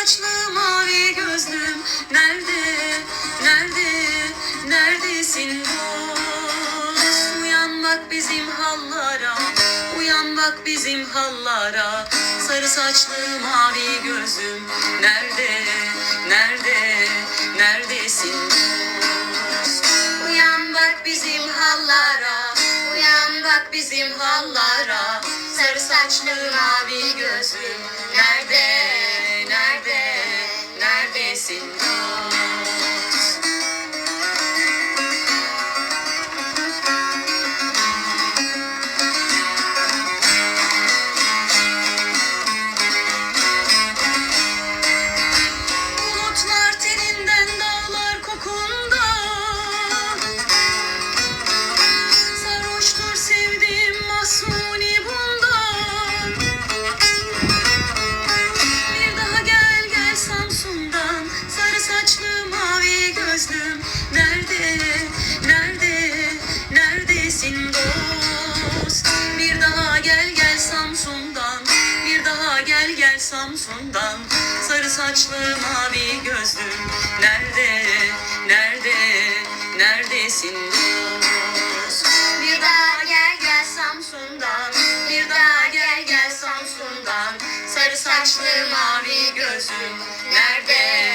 saçlı mavi gözlüm. Nerede, nerede, neredesin dost Uyan bak bizim hallara Uyan bak bizim hallara. Sarı saçlı mavi gözlüm Nerede, nerede, neredesin dost Uyan bak bizim hallara Uyan bak bizim hallara. Sarı saçlı mavi gözlüm Nerede mavi gözlüm Nerede, nerede, neredesin dost? Bir daha gel gel Samsun'dan. Bir daha gel gel Samsun'dan. Sarı saçlı mavi gözlüm Nerede, nerede, neredesin dost? Bir daha gel gel Samsun'dan. Bir daha gel gel Samsun'dan. Sarı saçlı mavi gözlüm Nerede,